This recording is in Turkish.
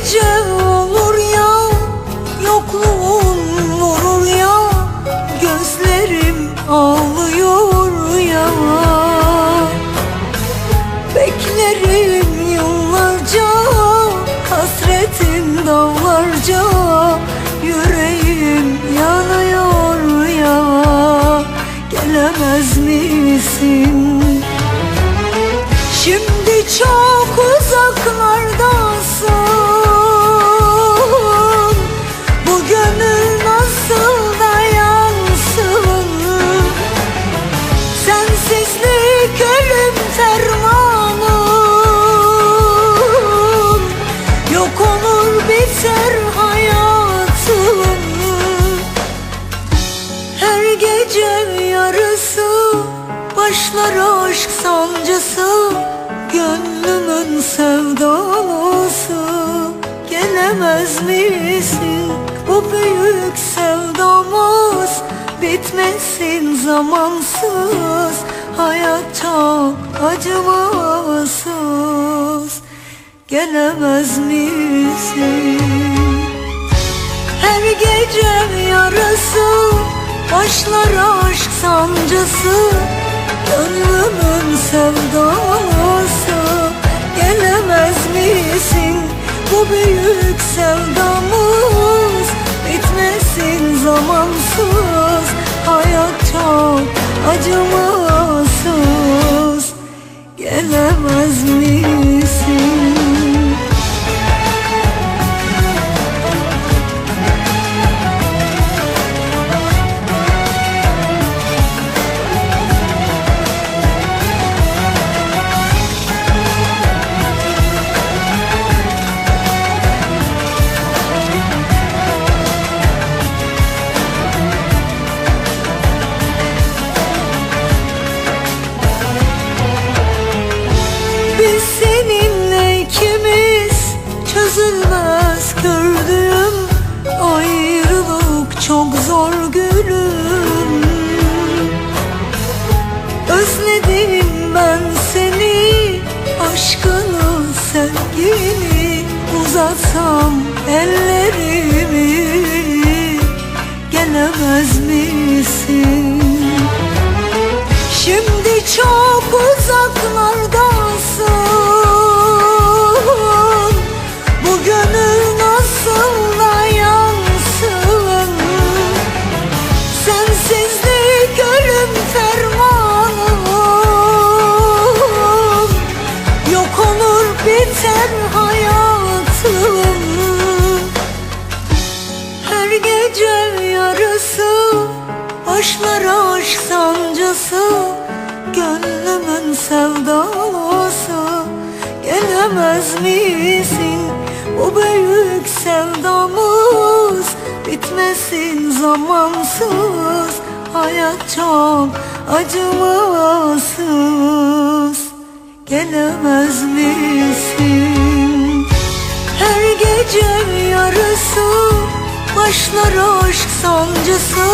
gece olur ya Yokluğun vurur ya Gözlerim ağlıyor ya. Beklerim yıllarca Hasretin dağlarca Yüreğim yanıyor ya. Gelemez misin? Biter hayatım Her gece yarısı Başlar aşk sancısı. Gönlümün sevdalısı Gelemez misin? Bu büyük sevdamız Bitmesin zamansız. Hayat çok acımasız Gelemez misin? Her gece yarısı Başlar aşk sancısı Gönlümün sevdası. Gelemez misin Bu büyük sevdamız? Bitmesin zamansız Hayat çok acımasız Biz seninle ikimiz çözülmez gördüğüm Ayrılık çok zor Sevdası Gelemez misin? Bu büyük sevdamız Bitmesin zamansız Hayat çok acımasız. Gelemez misin? Her gece yarısı Başlar aşk sancısı